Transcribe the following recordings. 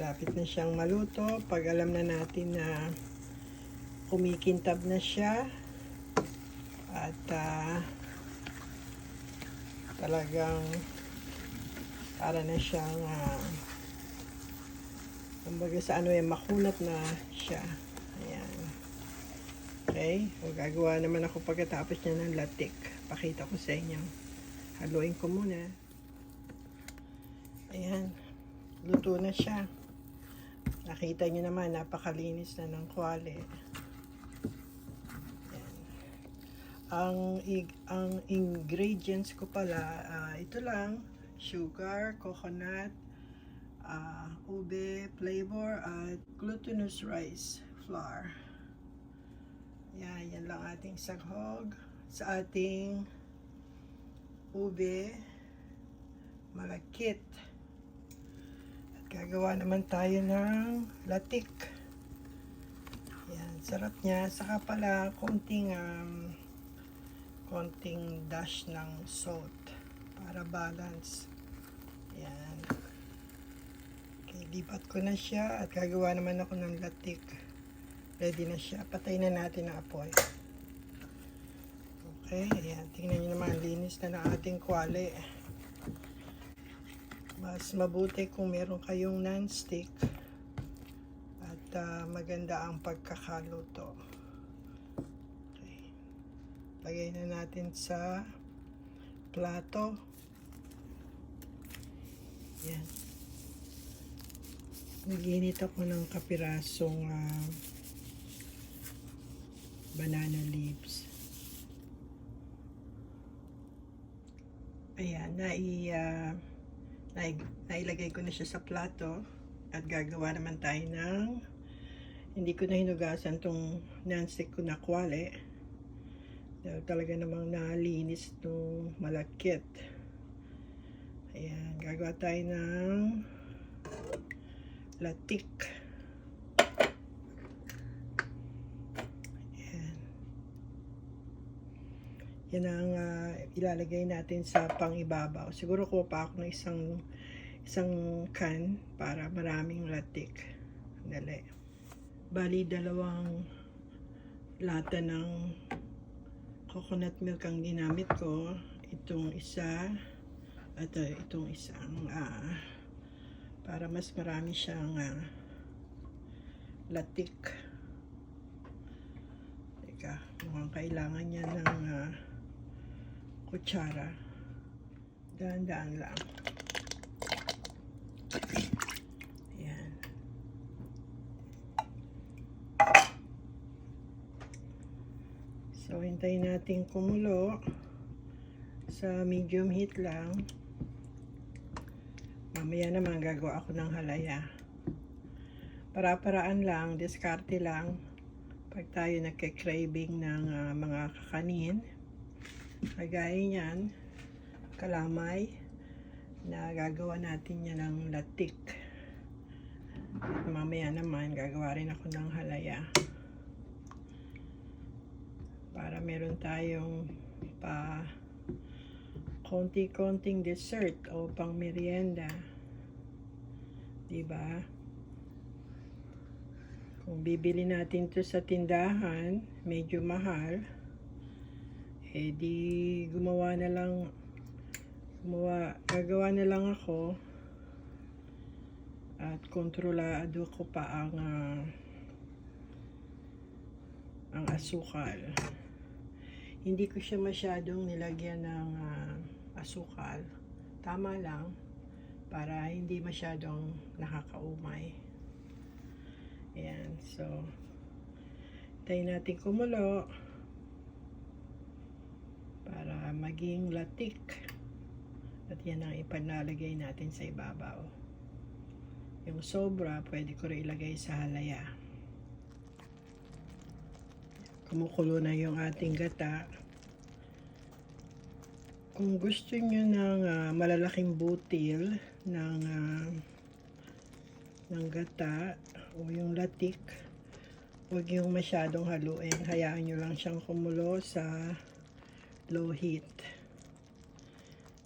Malapit na siyang maluto. Pag alam na natin na kumikintab na siya at ah, talagang para na siyang uh, kumbaga sa ano yung makunat na siya. Ayan. Okay. O gagawa naman ako pagkatapos niya ng latik. Pakita ko sa inyo. Haluin ko muna. Ayan. Luto na siya. Nakita niyo naman, napakalinis na ng kwali. Ang, ang ingredients ko pala, ah, ito lang, sugar, coconut, ah, ube flavor, at glutinous rice flour. Yan, yan lang ating saghog sa ating ube malakit. Gagawa naman tayo ng latik. Yan, sarap niya. Saka pala, konting, um, konting dash ng salt para balance. Yan. Okay, lipat ko na siya at gagawa naman ako ng latik. Ready na siya. Patay na natin ang apoy. Okay, ayan. Tingnan nyo naman, linis na ng ating kwali. Mas mabuti kung meron kayong non-stick at ah, maganda ang pagkakaluto. Okay. Lagay na natin sa plato. Yan. Naginit ako ng kapirasong ah, banana leaves. Ayan, nai, ah, nai, nailagay ko na siya sa plato at gagawa naman tayo ng hindi ko na hinugasan tong non-stick ko na kwale dahil talaga namang nalinis itong malakit ayan, gagawa tayo ng latik yan ang ah, ilalagay natin sa pangibabaw. Siguro ko pa ako ng isang isang can para maraming latik. Dali. Bali, dalawang lata ng coconut milk ang ginamit ko. Itong isa at ah, itong isang ah, para mas marami siyang ah, latik. Teka, mukhang kailangan niya ng ah, kutsara. Daan-daan lang. Ayan. So, hintayin natin kumulo sa medium heat lang. Mamaya naman gagawa ako ng halaya. Para-paraan lang, diskarte lang. Pag tayo nagka-craving ng ah, mga kakanin, kagaya niyan, kalamay, na gagawa natin yan ng latik. At mamaya naman, gagawa rin ako ng halaya. Para meron tayong pa konti-konting dessert o pang merienda. Diba? Kung bibili natin to sa tindahan, medyo mahal, eh gumawa na lang gumawa, gagawa na lang ako at kontrolado ko pa ang ah, ang asukal. Hindi ko siya masyadong nilagyan ng ah, asukal. Tama lang para hindi masyadong nakakaumay. Ayan so tayo natin kumulo para maging latik. At yan ang ipanalagay natin sa ibabaw. Yung sobra, pwede ko rin ilagay sa halaya. Kumukulo na yung ating gata. Kung gusto nyo ng ah, malalaking butil ng, ah, ng gata o yung latik, huwag yung masyadong haluin. Hayaan nyo lang siyang kumulo sa low heat.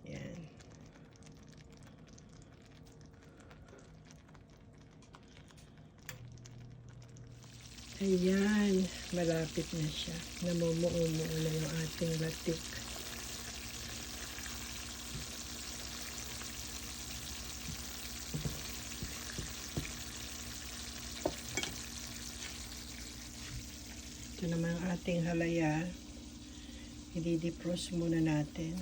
Yan. Ayan, malapit na siya. Namumuo-muo na yung ating latik. Ito naman ang ating halaya. I-defrost muna natin.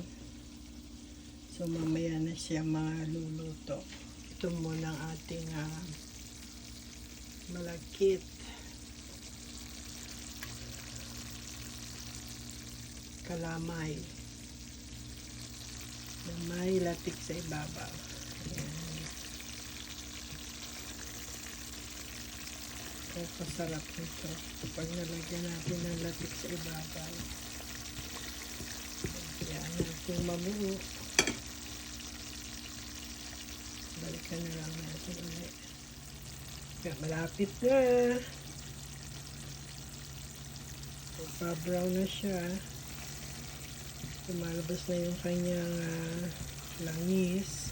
So mamaya na siya maluluto. Ito muna ang ating ah, malakit. Kalamay. Na may latik sa ibabaw. Ayan. Kapasarap nito. Pag nalagyan natin ng latik sa ibabaw. Natin mamuo. Balikan na lang natin ulit. Kaya malapit na. Magpa-brown na siya. Lumalabas na yung kanyang ah, langis.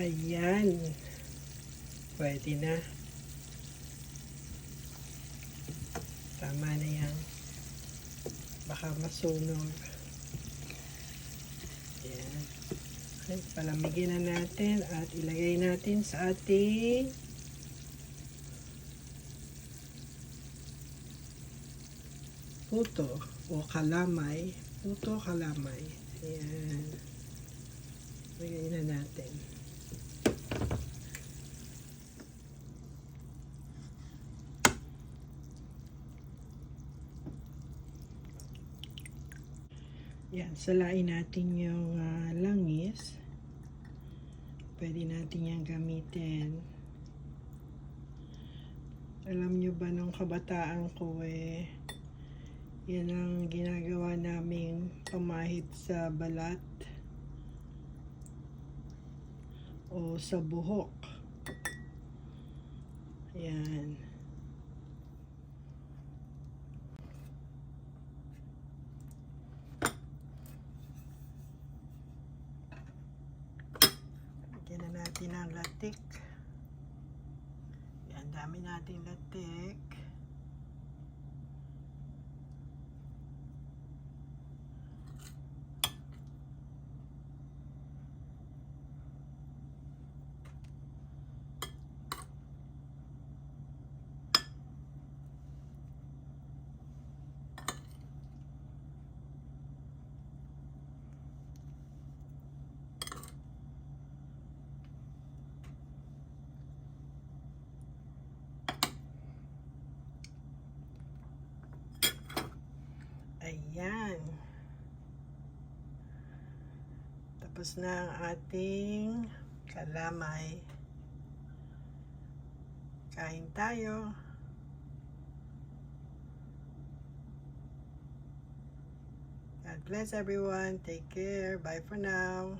Ayan. Pwede na. Tama na yan. Baka masunog. Ayan. Okay, palamigin na natin at ilagay natin sa ating puto o kalamay. Puto kalamay. Ayan. Lagay na natin. Yan, salain natin yung ah, langis. Pwede natin yan gamitin. Alam nyo ba nung kabataan ko eh, yan ang ginagawa naming pamahid sa balat o sa buhok. Yan. Lagyan na natin ang latik. Yan, dami natin latik. Ayan. Tapos na ang ating kalamay. Kain tayo. God bless everyone. Take care. Bye for now.